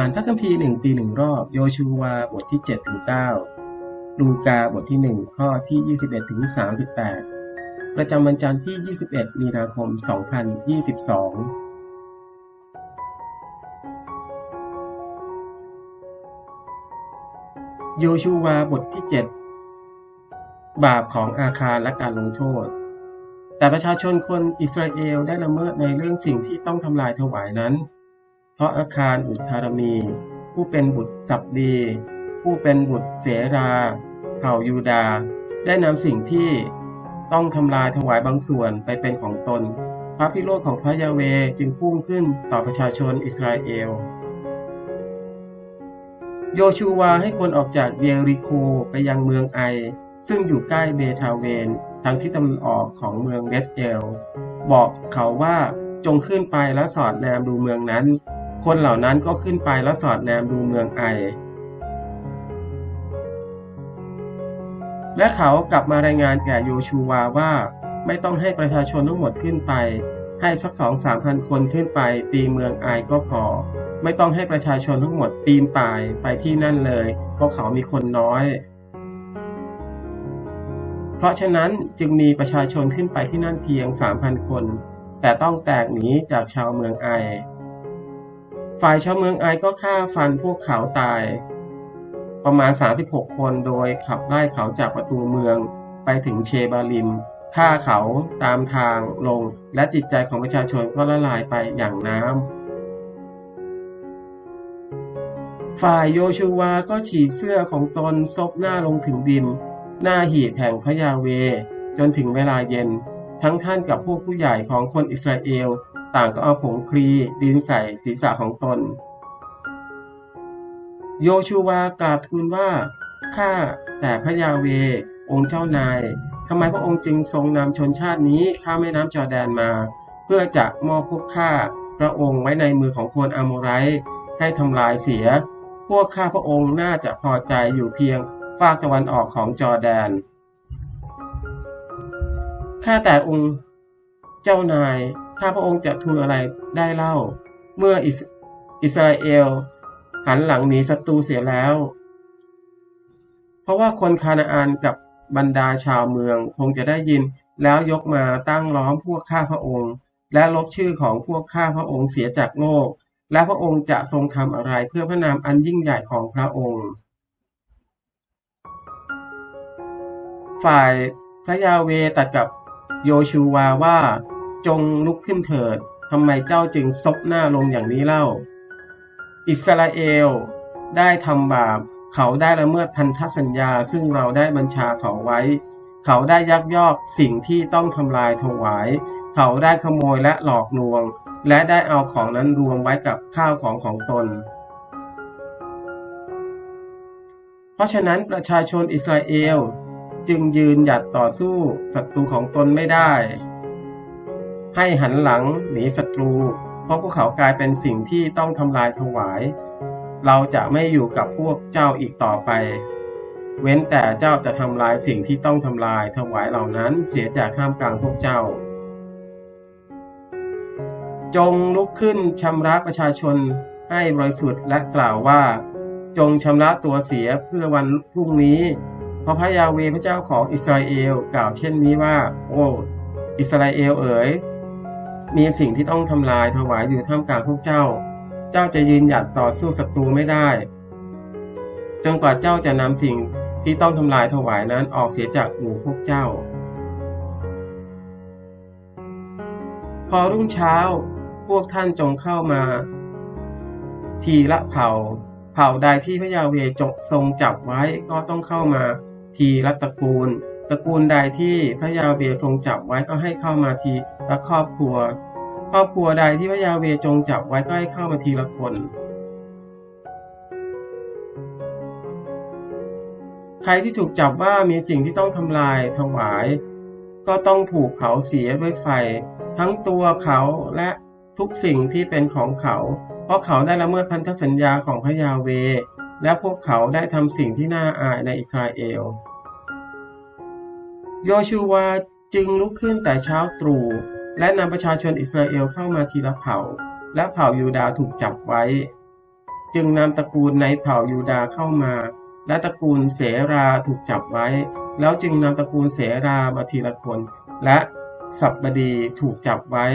อ่านพระคัมภีร์หนึ่งปีหนึ่งรอบ โยชูวาบทที่7ถึง9ลูกาบทที่ 1 ข้อที่ 21ถึง38 ประจำวันจันทร์ที่ 21 มีนาคม 2022โยชูวาบทที่ 7 บาปของอาคารและการลงโทษ แต่ประชาชนคนอิสราเอลได้ละเมิดในเรื่องสิ่งที่ต้องทำลายถวายนั้น เพราะอาคารอุทารมี ผู้เป็นบุตรสับดี ผู้เป็นบุตรเสราเผ่ายูดา ได้นำสิ่งที่ต้องทำลายถวายบางส่วนไปเป็นของตน พระพิโรธของพระยาเวจึงพุ่งขึ้นต่อประชาชนอิสราเอล โยชูวาให้คนออกจากเยริโคไปยังเมืองไอ ซึ่งอยู่ใกล้เบทาเวนทางที่ตะวันออกของเมืองเบธเอล บอกเขาว่าจงขึ้นไปและสอดแนมดูเมืองนั้น คนเหล่านั้นก็ขึ้นไปและสอดแนมดูเมืองไอ และเขากลับมารายงานแก่โยชูวาว่าไม่ต้องให้ประชาชนทั้งหมดขึ้นไป ให้สักสองสามพันคนขึ้นไป ตีเมืองไอก็พอ ไม่ต้องให้ประชาชนทั้งหมดปีนป่ายไปที่นั่นเลย เพราะเขามีคนน้อย เพราะฉะนั้นจึงมีประชาชนขึ้นไปที่นั่นเพียง3,000คน แต่ต้องแตกหนีจากชาวเมืองไอ ฝ่ายชาวเมืองไอก็ฆ่าฟันพวกเขาตาย ประมาณ 36 คนโดยขับไล่เขาจากประตูเมืองไปถึงเชบาลิมฆ่าเขาตามทางลง และจิตใจของประชาชนก็ละลายไปอย่างน้ำฝ่ายโยชูวาก็ฉีกเสื้อของตนซบหน้าลงถึงดิน หน้าหีบแห่งพระยาเว จนถึงเวลาเย็น ทั้งท่านกับพวกผู้ใหญ่ของคนอิสราเอล ต่างก็เอาผงครีดินใส่ศีรษะของตน โยชูวากราบทูลว่าข้าแต่พระยาเวองค์เจ้านายทำไมพระองค์จึงทรงนำชนชาตินี้ข้ามแม่น้ำจอแดนมา เพื่อจะมอบพวกข้าพระองค์ไว้ในมือของคนอโมไรให้ทำลายเสีย พวกข้าพระองค์น่าจะพอใจอยู่เพียงฝากตะวันออกของจอแดน ข้าแต่องค์เจ้านาย ถ้าพระองค์จะทูลอะไรได้เล่า เมื่ออิสราเอล หันหลังหนีศัตรูเสียแล้ว เพราะว่าคนคานาอันกับบรรดาชาวเมืองคงจะได้ยินแล้วยกมาตั้งล้อมพวกข้าพระองค์ และลบชื่อของพวกข้าพระองค์เสียจากโลก และพระองค์จะทรงทำอะไรเพื่อพระนามอันยิ่งใหญ่ของพระองค์ ฝ่ายพระยาเวตัดกับโยชูวาว่า จงลุกขึ้นเถิดทำไมเจ้าจึงซบหน้าลงอย่างนี้เล่า อิสราเอลได้ทำบาป เขาได้ละเมิดพันธสัญญา ซึ่งเราได้บัญชาเขาไว้ เขาได้ยักยอกสิ่งที่ต้องทำลายถวาย เขาได้ขโมยและหลอกลวง และได้เอาของนั้นรวมไว้กับข้าวของของตน เพราะฉะนั้นประชาชนอิสราเอลจึงยืนหยัดต่อสู้ศัตรูของตนไม่ได้ ให้หันหลังหนีศัตรู เพราะพวกเขากลายเป็นสิ่งที่ต้องทำลายถวาย เราจะไม่อยู่กับพวกเจ้าอีกต่อไป เว้นแต่เจ้าจะทำลายสิ่งที่ต้องทำลายถวายเหล่านั้นเสียจากข้ามกลางพวกเจ้า จงลุกขึ้นชำระประชาชนให้บริสุทธิ์และกล่าวว่า จงชำระตัวเสียเพื่อวันพรุ่งนี้เพราะพระยาเวพระเจ้าของอิสราเอลกล่าวเช่นนี้ว่า โอ้อิสราเอลเอ๋ย มีสิ่งที่ต้องทำลายถวายอยู่ท่ามกลางพวกเจ้า เจ้าจะยืนหยัดต่อสู้ศัตรูไม่ได้ จนกว่าเจ้าจะนำสิ่งที่ต้องทำลายถวายนั้นออกเสียจากหมู่พวกเจ้า พอรุ่งเช้าพวกท่านจงเข้ามา ทีละเผ่า เผ่าใดที่พระยาเวจงทรงจับไว้ก็ต้องเข้ามา ทีละตระกูล ตระกูลใดที่พระยาเวทรงจับไว้ก็ให้เข้ามาทีละครอบครัว ครอบครัวใดที่พระยาเวจงจับไว้ก็ให้เข้ามาทีละคน ใครที่ถูกจับว่ามีสิ่งที่ต้องทำลายถวาย ก็ต้องถูกเผาเสียด้วยไฟ ทั้งตัวเขาและทุกสิ่งที่เป็นของเขา เพราะเขาได้ละเมิดพันธสัญญาของพระยาเว และพวกเขาได้ทำสิ่งที่น่าอายในอิสราเอล โยชูวาจึงลุกขึ้นแต่เช้าตรู่และนำประชาชนอิสราเอลเข้ามาทีละเผ่า และเผ่ายูดาถูกจับไว้ จึงนำตระกูลในเผ่ายูดาเข้ามา และตระกูลเสราถูกจับไว้ แล้วจึงนำตระกูลเสรามาทีละคน และสับบดีถูกจับไว้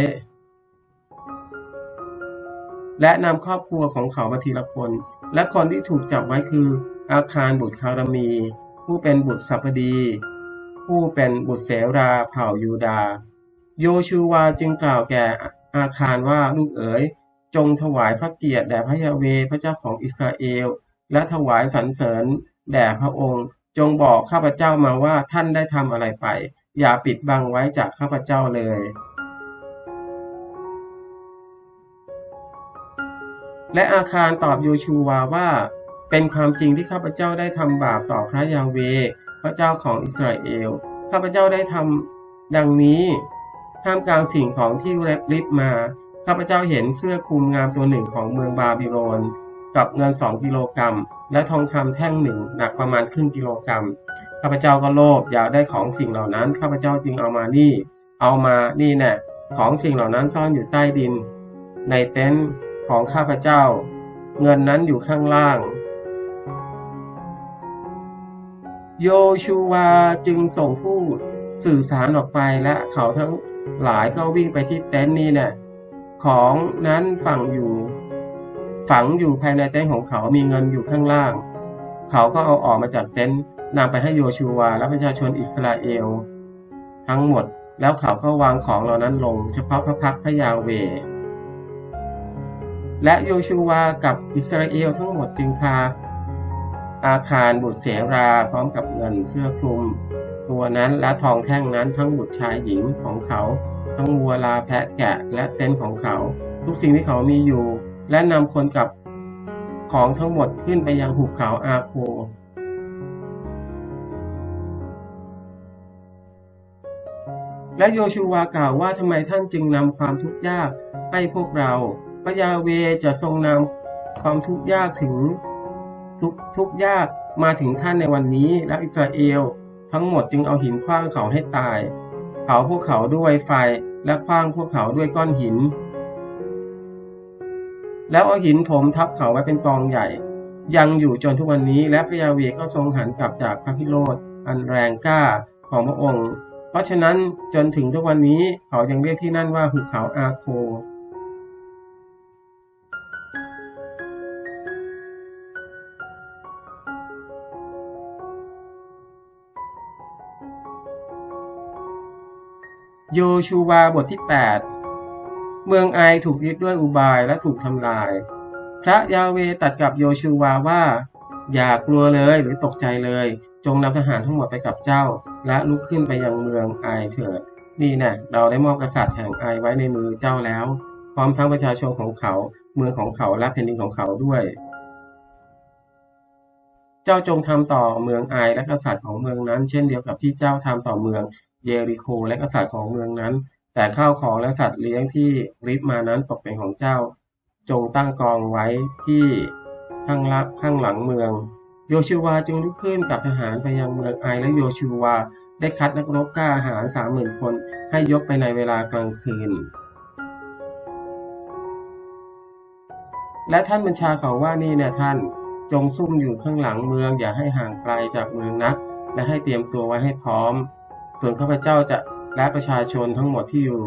และนำครอบครัวของเขามาทีละคน และคนที่ถูกจับไว้คืออาคารบุตรคารมี ผู้เป็นบุตรสัพดี ผู้เป็นบุตรเสราเผ่ายูดาโยชูวาจึงกล่าวแก่อาคารว่า ลูกเอ๋ย จงถวายพระเกียรติแด่พระยาเวพระเจ้าของอิสราเอล และถวายสรรเสริญแด่พระองค์ จงบอกข้าพเจ้ามาว่าท่านได้ทำอะไรไป อย่าปิดบังไว้จากข้าพเจ้าเลยและอาคารตอบโยชูวาว่า เป็นความจริงที่ข้าพเจ้าได้ทำบาปต่อพระยาเว พระเจ้าของอิสราเอล ข้าพเจ้าได้ทำดังนี้ท่ามกลางสิ่งของที่เล็บลิบมา ข้าพเจ้าเห็นเสื้อคลุมงามตัวหนึ่งของเมืองบาบิโลน กับเงินสองกิโลกรัม และทองคำแท่งหนึ่งหนักประมาณครึ่งกิโลกรัม ข้าพเจ้าก็โลภอยากได้ของสิ่งเหล่านั้น ข้าพเจ้าจึงเอามานี่ เอามานี่แน่ของสิ่งเหล่านั้นซ่อนอยู่ใต้ดิน ในเต็นท์ของข้าพเจ้า เงินนั้นอยู่ข้างล่าง โยชูวาจึงส่งผู้สื่อสารออกไปและเขาทั้งหลายก็วิ่งไปที่เต็นท์นี้เนี่ยของนั้นฝังอยู่ ฝังอยู่ภายในเต็นท์ของเขามีเงินอยู่ข้างล่าง เขาก็เอาออกมาจากเต็นท์นำไปให้โยชูวาและประชาชนอิสราเอล ทั้งหมดแล้วเขาก็วางของเหล่านั้นลง เฉพาะพระพักพระยาเว และโยชูวากับอิสราเอลทั้งหมดจึงพา อาคารบุตรเสราพร้อมกับเงินเสื้อคลุม ตัวนั้นและทองแท่งนั้นทั้งบุตรชายหญิงของเขา ทั้งวัวลาแพะแกะและเต็นท์ของเขา ทุกสิ่งที่เขามีอยู่ และนำคนกับของทั้งหมดขึ้นไปยังหุบเขาอาโคและโยชูวากล่าวว่าทำไมท่านจึงนำความทุกข์ยากให้พวกเรา พระยาเวจะทรงนำความทุกข์ยากถึง ทุกทุกยากมาถึงท่านในวันนี้และอิสราเอล ทั้งหมดจึงเอาหินคว้างเขาให้ตาย เผาพวกเขาด้วยไฟและคว้างพวกเขาด้วยก้อนหิน แล้วเอาหินถมทับเขาไว้เป็นกองใหญ่ ยังอยู่จนทุกวันนี้และพระยาเวก็ทรงหันกลับจากพระพิโรธอันแรงกล้าของพระองค์ เพราะฉะนั้นจนถึงทุกวันนี้เขายังเรียกที่นั่นว่าหุบเขาอาโค โยชูวาบทที่ 8 เมืองไอถูกยึดด้วยอุบายและถูกทำลาย พระยาเวตัดกับโยชูวาว่า อย่ากลัวเลยหรือตกใจเลย จงนำทหารทั้งหมดไปกับเจ้า และลุกขึ้นไปยังเมืองไอเถิด นี่แน่เราได้มอบกษัตริย์แห่งไอไว้ในมือเจ้าแล้ว พร้อมทั้งประชาชนของเขา เมืองของเขาและแผ่นดินของเขาด้วย เจ้าจงทำต่อเมืองไอและกษัตริย์ของเมืองนั้น เช่นเดียวกับที่เจ้าทำต่อเมือง เยริโคและกษัตริย์ของเมืองนั้น แต่ข้าวของและสัตว์เลี้ยงที่ริบมานั้นตกเป็นของเจ้า จงตั้งกองไว้ที่ข้างลักข้างหลังเมือง โยชูวาจึงลุกขึ้นกับทหารไปยังเมืองไอและโยชูวาได้คัดนักรบกล้าหาญสามหมื่นคนให้ยกไปในเวลากลางคืน และท่านบัญชาเขาว่านี่เนี่ยท่านจงซุ่มอยู่ข้างหลังเมืองอย่าให้ห่างไกลจากเมืองนัก และให้เตรียมตัวไว้ให้พร้อม ส่วนข้าพเจ้าจะและประชาชนทั้งหมดที่อยู่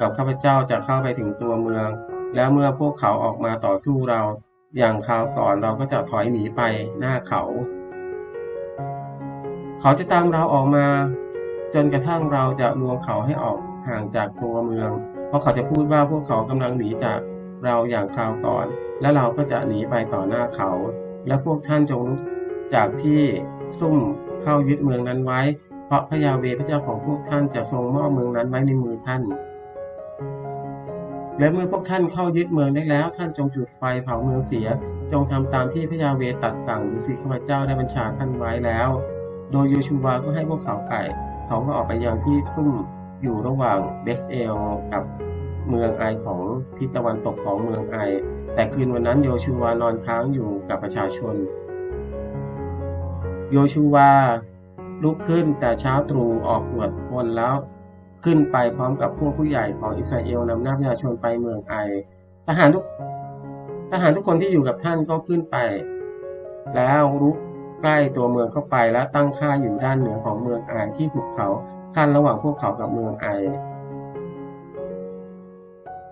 กับข้าพเจ้าจะเข้าไปถึงตัวเมือง แล้วเมื่อพวกเขาออกมาต่อสู้เรา อย่างคราวก่อนเราก็จะถอยหนีไปหน้าเขา เขาจะตามเราออกมา จนกระทั่งเราจะลวงเขาให้ออกห่างจากตัวเมือง เพราะเขาจะพูดว่าพวกเขากำลังหนีจากเราอย่างคราวก่อน และเราก็จะหนีไปต่อหน้าเขา และพวกท่านจงลุกจากที่ซุ่มเข้ายึดเมืองนั้นไว้ ราะพระยาเวพระเจ้าของพวกท่านจะทรงมอบเมืองนั้นไว้ในมือท่าน และเมื่อพวกท่านเข้ายึดเมืองได้แล้ว ท่านจงจุดไฟเผาเมืองเสีย จงทำตามที่พระยาเวตัดสั่งหรือสิข้าพเจ้าได้บัญชาท่านไว้แล้ว โดยโยชูวาก็ให้พวกเขาไปเขาก็ออกไปยังที่ซุ่มอยู่ระหว่างเบสเอลกับเมืองไอของทิศตะวันตกของเมืองไอ แต่คืนวันนั้นโยชูวานอนค้างอยู่กับประชาชน โยชูวา ลุกขึ้นแต่เช้าตรู่ออกตรวจคนแล้วขึ้นไปพร้อมกับพวกผู้ใหญ่ของอิสราเอลนำหน้าประชาชนไปเมืองไอ ทหารทุกทหารทุกคนที่อยู่กับท่านก็ขึ้นไป แล้วรุกใกล้ตัวเมืองเข้าไปและตั้งค่าอยู่ด้านเหนือของเมืองไอที่ภูเขาขั้นระหว่างพวกเขากับเมืองไอ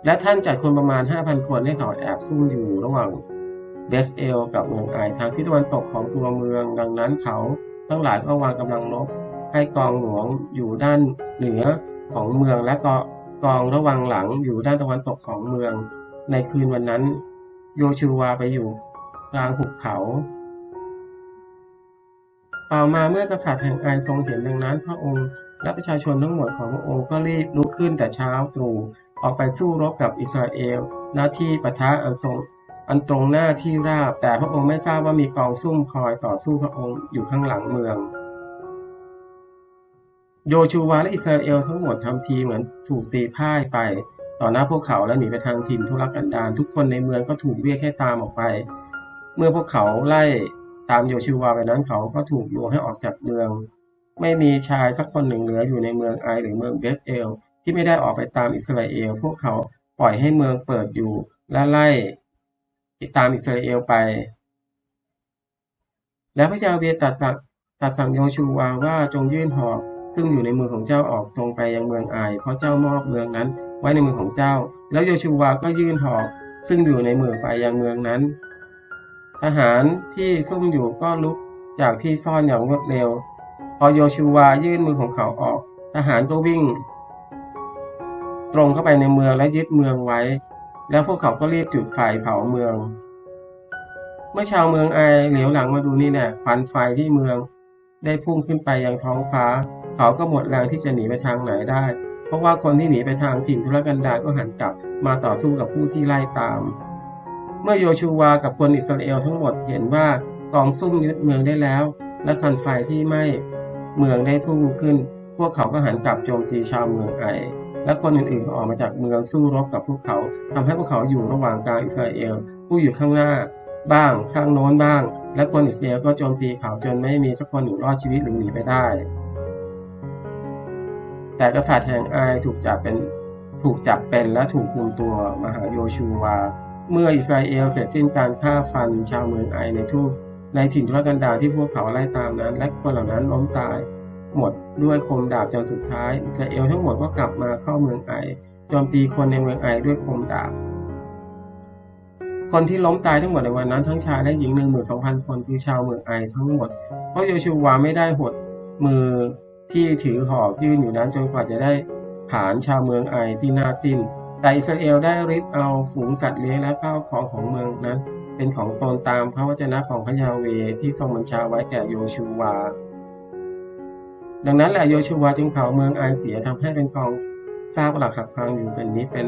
และท่านจัดคนประมาณ 5,000 คนให้เขาแอบซุ่มอยู่ระหว่างเบสเอลกับเมืองไอทางทิศตะวันตกของตัวเมืองดังนั้นเขา ทั้งหลายก็วางกำลังลบให้กองหลวงอยู่ด้านเหนือของเมืองและก็กองระวังหลังอยู่ด้านตะวันตกของเมือง ในคืนวันนั้น โยชูวาไปอยู่กลางหุบเขา ต่อมาเมื่อกษัตริย์แห่งไอทรงเห็นดังนั้น พระองค์และประชาชนทั้งหมดของพระองค์ก็รีบลุกขึ้นแต่เช้าตรู่ออกไปสู้รบกับอิสราเอลหน้าที่ปะทะอันทรง อันตรงหน้าที่ราบ แต่พระองค์ไม่ทราบว่ามีกองซุ่มคอยต่อสู้พระองค์อยู่ข้างหลังเมือง โยชูวาและอิสราเอลทั้งหมดทำทีเหมือนถูกตีพ่ายไป ต่อหน้าพวกเขาและหนีไปทางถิ่นทุรกันดารทุกคนในเมืองก็ถูกเรียกให้ตามออกไป เมื่อพวกเขาไล่ตามโยชูวาไปนั้นเขาก็ถูกโยให้ออกจากเมือง ไม่มีชายสักคนหนึ่งเหลืออยู่ในเมืองไอหรือเมืองเบสเอลที่ไม่ได้ออกไปตามอิสราเอล พวกเขาปล่อยให้เมืองเปิดอยู่และไล่ ติดตามอิสราเอลไป และพระยาเวตัดสั่งตัดสั่งโยชูวาว่าจงยื่นหอก ซึ่งอยู่ในมือของเจ้าออกตรงไปยังเมืองไอเพราะเจ้ามอบเมืองนั้นไว้ในมือของเจ้า แล้วโยชูวาก็ยื่นหอก ซึ่งอยู่ในมือไปยังเมืองนั้น ทหารที่ซุ่มอยู่ก็ลุกจากที่ซ่อนอย่างรวดเร็ว พอโยชูวายื่นมือของเขาออก ทหารก็วิ่ง ตรงเข้าไปในเมืองและยึดเมืองไว้ แล้วพวกเขาก็รีบจุดไฟเผาเมือง เมื่อชาวเมืองไอเหลียวหลังมาดูนี่เนี่ยควันไฟที่เมือง ได้พุ่งขึ้นไปยังท้องฟ้า เขาก็หมดแรงที่จะหนีไปทางไหนได้ เพราะว่าคนที่หนีไปทางถิ่นทุรกันดารก็หันกลับมาต่อสู้กับผู้ที่ไล่ตาม เมื่อโยชูวากับคนอิสราเอลทั้งหมดเห็นว่ากองซุ่มยึดเมืองได้แล้ว และควันไฟที่ไหม้เมืองได้พุ่งขึ้น พวกเขาก็หันกลับโจมตีชาวเมืองไอ และคนอื่นๆก็ออกมาจากเมืองสู้รบกับพวกเขาทำให้พวกเขาอยู่ระหว่างกลางอิสราเอล ผู้อยู่ข้างหน้าบ้างข้างโน้นบ้าง และคนอิสราเอลก็โจมตีเขาจนไม่มีสักคนหนึ่งรอดชีวิตหรือหนีไปได้ แต่กษัตริย์แห่งไอถูกจับเป็นถูกจับเป็นและถูกคุมตัวมาหาโยชูวา เมื่ออิสราเอลเสร็จสิ้นการฆ่าฟันชาวเมืองไอในทุกในถิ่นทุรกันดารที่พวกเขาไล่ตามนั้น และคนเหล่านั้นล้มตาย หมดด้วยคมดาบจนสุดท้ายอิสราเอลทั้งหมดก็กลับมาเข้าเมืองไอโจมตีคนในเมืองไอด้วยคมดาบ คนที่ล้มตายทั้งหมดในวันนั้นทั้งชายและหญิงหนึ่งหมื่นสองพันคนคือชาวเมืองไอทั้งหมด เพราะโยชูวาไม่ได้หดมือที่ถือหอกยื่นอยู่นั้นจนกว่าจะได้ผานชาวเมืองไอที่นาสิ้นแต่อิสราเอลได้ริบเอาฝูงสัตว์เลี้ยงและข้าวของของเมืองนั้น เป็นของตนตามพระวจนะของพระยาเวที่ทรงบัญชาไว้แก่โยชูวา ดังนั้นแหละโยชูวาจึงเผาเมืองไอเสียทำให้เป็นกองซากหลักหักพังอยู่เป็นนี้เป็น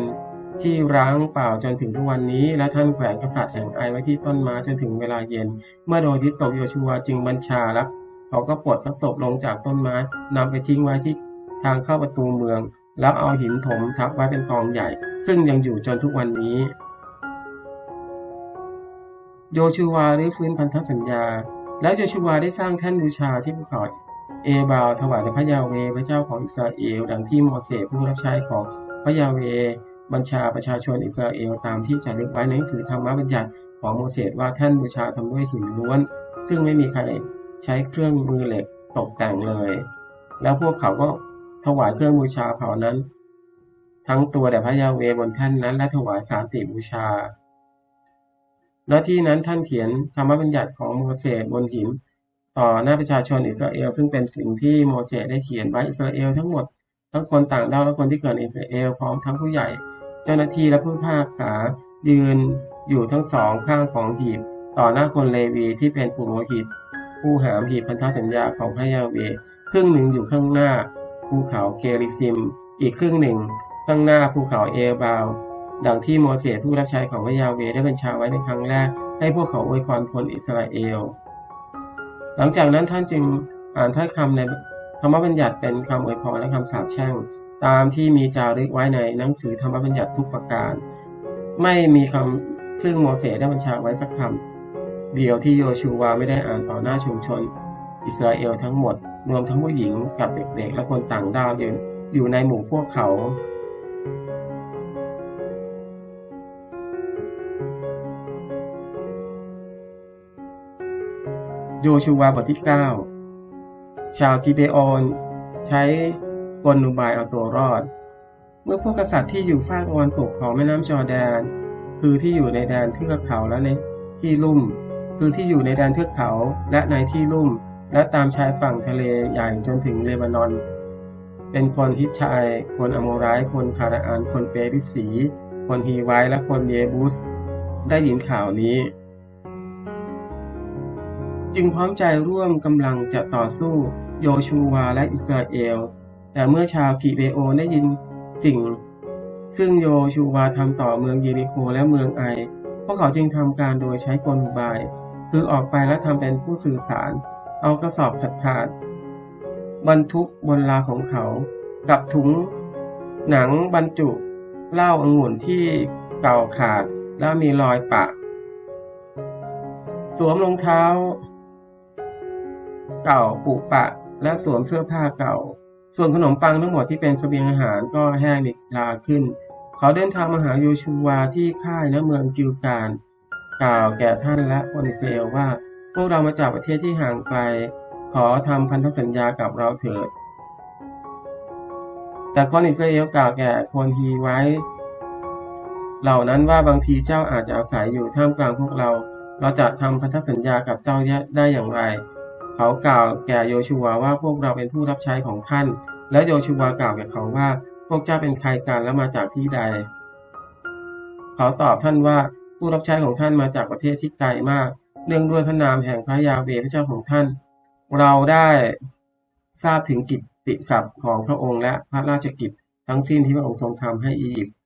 ที่ร้างเปล่าจนถึงทุกวันนี้ และท่านแขวนกษัตริย์แห่งไอไว้ที่ต้นไม้จนถึงเวลาเย็น เมื่อโดยทิศตกโยชูวาจึงบัญชาแล้วเขาก็ปลดพระศพลงจากต้นไม้นำไปทิ้งไว้ที่ทางเข้าประตูเมือง แล้วเอาหินถมทับไว้เป็นกองใหญ่ ซึ่งยังอยู่จนทุกวันนี้ โยชูวาได้ฟื้นพันธสัญญา แล้วโยชูวาได้สร้างแท่นบูชาที่ภูเขา เอบาลถวายพระยาเวพระเจ้าของอิสราเอล ดังที่โมเสสผู้รับใช้ของพระยาเวบัญชาประชาชนอิสราเอลตามที่จารึกไว้ในหนังสือธรรมบัญญัติของโมเสสว่าท่านบูชาทำด้วยหินล้วน ซึ่งไม่มีใครใช้เครื่องมือเหล็กตกแต่งเลย แล้วพวกเขาก็ถวายเครื่องบูชาเผานั้น ทั้งตัวแด่พระยาเวบนท่านนั้น และถวายสารติบูชาณที่นั้นท่านเขียนธรรมบัญญัติของโมเสสบนหิน ต่อหน้าประชาชนอิสราเอล ซึ่งเป็นสิ่งที่โมเสสได้เขียนไว้อิสราเอลทั้งหมดทั้งคนต่างด้าวและคนที่เกิดในอิสราเอลพร้อมทั้งผู้ใหญ่ เจ้าหน้าที่และผู้พากษายืนอยู่ทั้งสองข้างของหีบ ต่อหน้าคนเลวีที่เป็นปุโรหิต ผู้หามหีบพันธสัญญาของพระยาเวครึ่งหนึ่งอยู่ข้างหน้าภูเขาเกริซิม อีกครึ่งหนึ่ง ข้างหน้าภูเขาเอลบาวดังที่โมเสสผู้รับใช้ของพระยาเวได้บัญชาไว้ในครั้งแรก ให้พวกเขาอวยพรคนอิสราเอล หลังจากนั้นท่านจึงอ่านถ้อยคำในธรรมบัญญัติเป็นคำอวยพรและคำสาปแช่ง ตามที่มีจารึกไว้ในหนังสือธรรมบัญญัติทุกประการ ไม่มีคำซึ่งโมเสสได้บัญชาไว้สักคำเดียวที่โยชูวาไม่ได้อ่านต่อหน้าชุมชน อิสราเอลทั้งหมด รวมทั้งผู้หญิงกับเด็กๆ และคนต่างดาวอยู่ในหมู่พวกเขา โยชูวาบทที่ 9 ชาวกิเบโอนใช้กลอุบายเอาตัวรอด เมื่อพวกกษัตริย์ที่อยู่ฝั่งตะวันตกของแม่น้ำจอแดน คือที่อยู่ในแดนเทือกเขาและในที่ลุ่ม คือที่อยู่ในแดนเทือกเขาและในที่ลุ่ม และตามชายฝั่งทะเลใหญ่จนถึงเลบานอน เป็นคนฮิตชัยคนอโมรายคนคาราอานคนเปริสี คนฮีไวและคนเยบุส ได้ยินข่าวนี้ จึงพร้อมใจร่วมกำลังจะต่อสู้โยชูวาและอิสราเอล แต่เมื่อชาวกิเบโอได้ยินสิ่ง ซึ่งโยชูวาทำต่อเมืองเยริโคและเมืองไอ พวกเขาจึงทำการโดยใช้กลอุบาย คือออกไปและทำเป็นผู้สื่อสาร เอากระสอบขาดขาดบรรทุกบนลาของเขา กับถุง หนังบรรจุเหล้าองุ่นที่เก่าขาดและมีรอยปะ สวมรองเท้า เก่าปุปะ และสวมเสื้อผ้าเก่า ส่วนขนมปังทั้งหมดที่เป็นสเสบียงอาหารก็แห้งนิลาขึ้น เขาเดินทางมาหาโยชูวาที่ค่ายณเมืองกิลการกล่าวแก่ท่านและคนอิสราเอลว่า พวกเรามาจากประเทศที่ห่างไกล ขอทำพันธสัญญากับเราเถิด แต่คนอิสราเอลกล่าวแก่คนฮีไว้ เหล่านั้นว่าบางทีเจ้าอาจจะอาศัยอยู่ท่ามกลางพวกเรา เราจะทำพันธสัญญากับเจ้าได้อย่างไร เขากล่าวแก่โยชูวาว่าพวกเราเป็นผู้รับใช้ของท่าน และโยชูวากล่าวแก่เขาว่า พวกเจ้าเป็นใครกันและมาจากที่ใด เขาตอบท่านว่าผู้รับใช้ของท่านมาจากประเทศที่ไกลมาก เนื่องด้วยพระนามแห่งพระยาเวพระเจ้าของท่าน เราได้ทราบถึงกิตติศัพท์ของพระองค์และพระราชกิจทั้งสิ้นที่พระองค์ทรงทำให้อียิปต์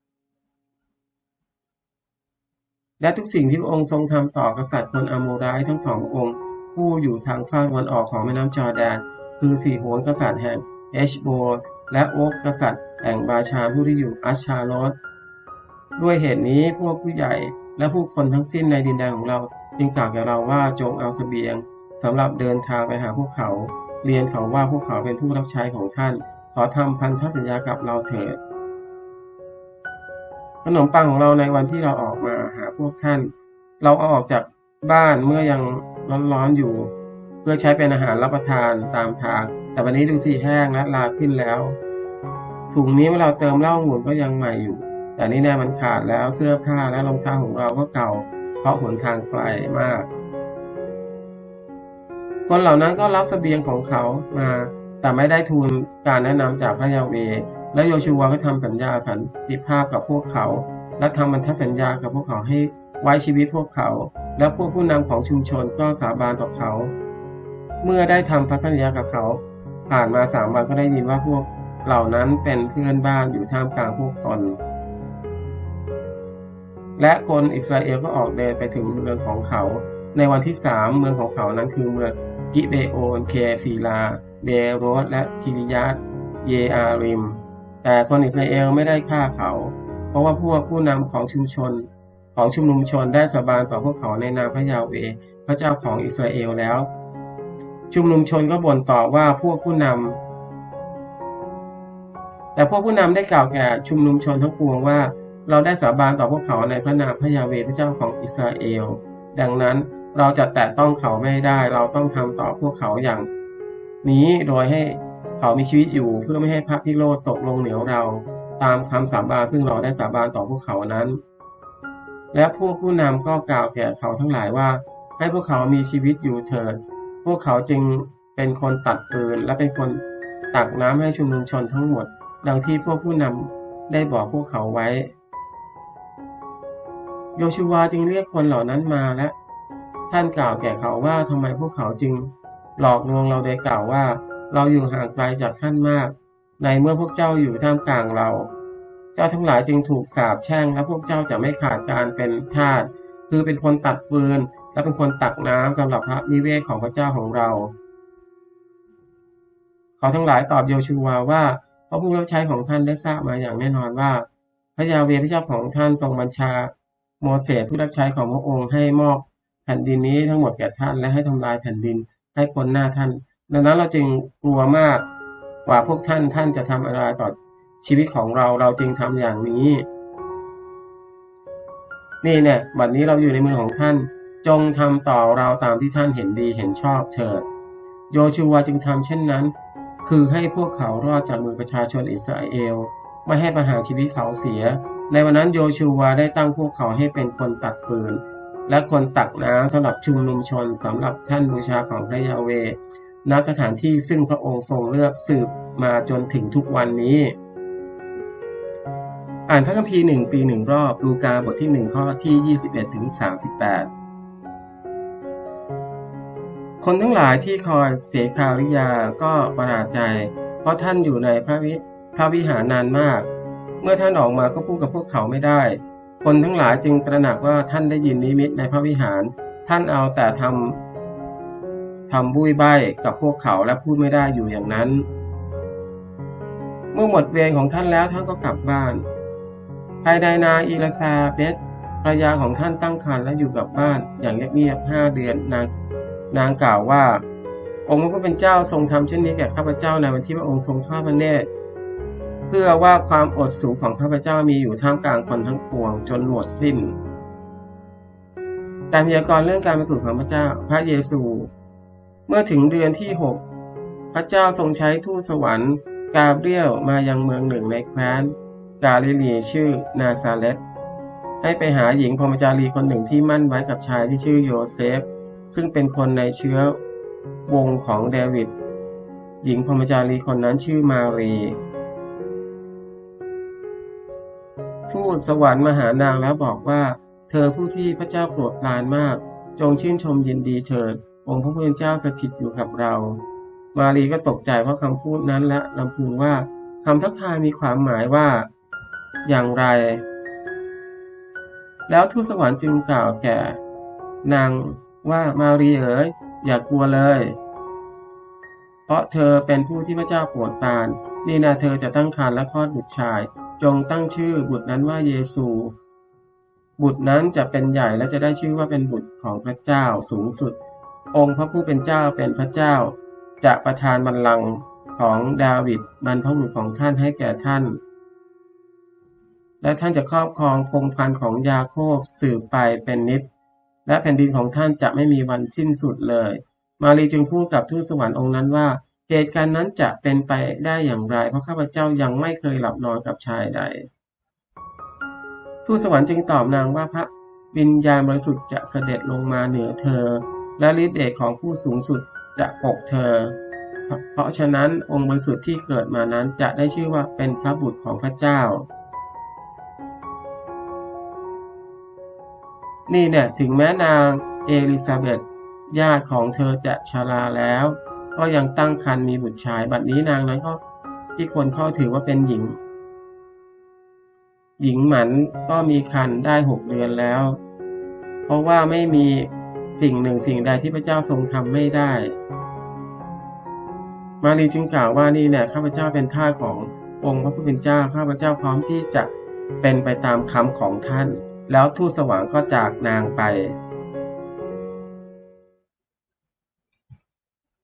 และทุกสิ่งที่พระองค์ทรงทำต่อกษัตริย์คนอโมไรทั้งสององค์ ผู้อยู่ทางฝั่งตะวันออกของแม่น้ำจอร์แดน คือสี่โหนกษัตริย์แห่งเอชโบและโอ๊กกษัตริย์แห่งบาชาผู้ที่อยู่อัชชาโรสด้วยเหตุนี้พวกผู้ใหญ่และผู้คนทั้งสิ้นในดินแดนของเราจึงกล่าวแก่เราว่าจงเอาเสบียงสำหรับเดินทางไปหาพวกเขา เรียนเขาว่าพวกเขาเป็นผู้รับใช้ของท่าน ขอทำพันธสัญญากับเราเถิดขนมปังของเราในวันที่เราออกมาหาพวกท่าน เราเอาออกจากบ้านเมื่อยัง ร้อนๆอยู่ เพื่อใช้เป็นอาหารรับประทานตามทาง แต่วันนี้ดูสิแห้งและลาขึ้นแล้วถุงนี้เมื่อเราเติมเหล้าหมุนก็ยังใหม่อยู่ แต่นี่แน่มันขาดแล้วเสื้อผ้าและรองเท้าของเราก็เก่า เพราะหนทางไกลมาก คนเหล่านั้นก็รับเสบียงของเขามา แต่ไม่ได้ทูลการแนะนำจากพระยาเว และโยชูวาก็ทำสัญญาสันติภาพกับพวกเขา และทำบันทสัญญากับพวกเขาให้ ไว้ชีวิตพวกเขา และพวกผู้นำของชุมชนก็สาบานต่อเขา เมื่อได้ทำพันธสัญญากับเขา ผ่านมาสามวันก็ได้ยินว่าพวกเหล่านั้นเป็นเพื่อนบ้านอยู่ท่ามกลางพวกตน และคนอิสราเอลก็ออกเดินไปถึงเมืองของเขา ในวันที่สามเมืองของเขานั้นคือเมืองกิเบโอนเคฟีลา เบโรสและคิริยัตเยอาริม แต่คนอิสราเอลไม่ได้ฆ่าเขา เพราะว่าพวกผู้นำของชุมชน ของชุมนุมชนได้สาบานต่อพวกเขาในนามพระยาเว พระเจ้าของอิสราเอลแล้ว ชุมนุมชนก็บ่นต่อว่าพวกผู้นำแต่พวกผู้นำได้กล่าวแก่ชุมนุมชนทั้งปวงว่า เราได้สาบานต่อพวกเขาในพระนามพระยาเวพระเจ้าของอิสราเอล ดังนั้นเราจะแตะต้องเขาไม่ได้ เราต้องทำต่อพวกเขาอย่าง นี้โดยให้เขามีชีวิตอยู่เพื่อไม่ให้พระพิโรธตกลงเหนือเรา ตามคำสาบานซึ่งเราได้สาบานต่อพวกเขานั้น และพวกผู้นำก็กล่าวแก่เขาทั้งหลายว่า ให้พวกเขามีชีวิตอยู่เถิด พวกเขาจึงเป็นคนตัดฟืนและเป็นคนตักน้ำให้ชุมนุมชนทั้งหมด ดังที่พวกผู้นำได้บอกพวกเขาไว้ โยชูวาจึงเรียกคนเหล่านั้นมาและท่านกล่าวแก่เขาว่าทำไมพวกเขาจึงหลอกลวงเราโดยกล่าวว่า เราอยู่ห่างไกลจากท่านมาก ในเมื่อพวกเจ้าอยู่ท่ามกลางเรา เจ้าทั้งหลายจึงถูกสาปแช่งและพวกเจ้าจะไม่ขาดการเป็นทาสคือเป็นคนตัดฟืน และเป็นคนตักน้ำสำหรับพระนิเวศของพระเจ้าของเรา เขาทั้งหลายตอบโยชูวาว่าเพราะผู้รับใช้ของท่านได้ทราบมาอย่างแน่นอนว่า พระยาเวพระเจ้าของท่านทรงบัญชา โมเสสผู้รับใช้ของพระองค์ให้มอบแผ่นดินนี้ทั้งหมดแก่ท่านและให้ทำลายแผ่นดินให้พ้นหน้าท่าน ดังนั้นเราจึงกลัวมากกว่าพวกท่านท่านจะทำอะไรต่อ ชีวิตของเราเราจึงทำอย่างนี้ นี่เนี่ยบัดนี้เราอยู่ในมือของท่าน จงทำต่อเราตามที่ท่านเห็นดีเห็นชอบเถิด โยชูวาจึงทำเช่นนั้น คือให้พวกเขารอดจากมือประชาชนอิสราเอล ไม่ให้ประหารชีวิตเขาเสีย ในวันนั้นโยชูวาได้ตั้งพวกเขาให้เป็นคนตัดฟืน และคนตักน้ำสำหรับชุมนุมชนสำหรับท่านบูชาของพระยาเวณสถานที่ซึ่งพระองค์ทรงเลือกสืบมาจนถึงทุกวันนี้ อ่านพระคัมภีร์หนึ่งปีหนึ่งรอบลูกาบทที่หนึ่งข้อที่21ถึง38คนทั้งหลายที่คอยเสคาริยาก็ประหลาดใจ เพราะท่านอยู่ในพระวิพระวิหารนานมาก เมื่อท่านออกมาก็พูดกับพวกเขาไม่ได้ คนทั้งหลายจึงตระหนักว่าท่านได้ยินนิมิตในพระวิหาร ท่านเอาแต่ทำทำบุยใบกับพวกเขาและพูดไม่ได้อยู่อย่างนั้น เมื่อหมดเวรของท่านแล้วท่านก็กลับบ้าน ภายในนางอีลซาเบธภรรยาของท่านตั้งครรภ์และอยู่กับบ้านอย่างเงียบๆห้าเดือนนางนางกล่าวว่า องค์พระผู้เป็นเจ้าทรงทำเช่นนี้แก่ข้าพเจ้าในวันที่พระองค์ทรงทอดพระเนตรเพื่อว่าความอดสูงของข้าพเจ้ามีอยู่ท่ามกลางคนทั้งปวงจนหมดสิ้น การพยากรณ์เรื่องการประสูติของพระเจ้าพระเยซู เมื่อถึงเดือนที่หกพระเจ้าทรงใช้ทูตสวรรค์กาเบรียลมายังเมืองหนึ่งในแคว้น กาลิลีชื่อนาซาเลตให้ไปหาหญิงพรหมจารีคนหนึ่งที่มั่นไว้กับชายที่ชื่อโยเซฟ ซึ่งเป็นคนในเชื้อวงของเดวิดหญิงพรหมจารีคนนั้นชื่อมารีทูตสวรรค์มาหานางแล้วบอกว่า เธอผู้ที่พระเจ้าโปรดปรานมาก จงชื่นชมยินดีเถิด องค์พระผู้เป็นเจ้าสถิตอยู่กับเรา มารีก็ตกใจเพราะคำพูดนั้นและลำพึงว่าคำทักทายมีความหมายว่า อย่างไร แล้วทูตสวรรค์จึงกล่าวแก่ นางว่ามารีเอ๋ยอย่ากลัวเลย เพราะเธอเป็นผู้ที่พระเจ้าโปรดปรานนี่นาเธอจะตั้งครรภ์และคลอดบุตรชาย จงตั้งชื่อบุตรนั้นว่าเยซู บุตรนั้นจะเป็นใหญ่และจะได้ชื่อว่าเป็นบุตรของพระเจ้าสูงสุด องค์พระผู้เป็นเจ้าเป็นพระเจ้า จะประทานบัลลังก์ของดาวิดบรรพบุรุษของท่านให้แก่ท่าน และท่านจะครอบครองพงพันธุ์ของยาโคบสืบไปเป็นนิจและแผ่นดินของท่านจะไม่มีวันสิ้นสุดเลย มารีจึงพูดกับทูตสวรรค์องค์นั้นว่า เหตุการณ์นั้นจะเป็นไปได้อย่างไร เพราะข้าพเจ้ายังไม่เคยหลับนอนกับชายใด ทูตสวรรค์จึงตอบนางว่าพระวิญญาณบริสุทธิ์จะเสด็จลงมาเหนือเธอ และฤทธิ์เดชของผู้สูงสุดจะปกเธอ เพราะฉะนั้นองค์บริสุทธิ์ที่เกิดมานั้นจะได้ชื่อว่าเป็นพระบุตรของพระเจ้า นี่เนี่ยถึงแม้นางเอลิซาเบธญาติของเธอจะชราแล้ว ก็ยังตั้งครรภ์มีบุตรชาย บัดนี้นางนั้นก็ที่คนเข้าถือว่าเป็นหญิง หญิงหมันก็มีครรภ์ได้หกเดือนแล้ว เพราะว่าไม่มีสิ่งหนึ่งสิ่งใดที่พระเจ้าทรงทำไม่ได้ มารีจึงกล่าวว่านี่เนี่ยข้าพเจ้าเป็นท่าขององค์พระผู้เป็นเจ้าข้าพเจ้าพร้อมที่จะเป็นไปตามคำของท่าน แล้วทูตสว่างก็จากนางไป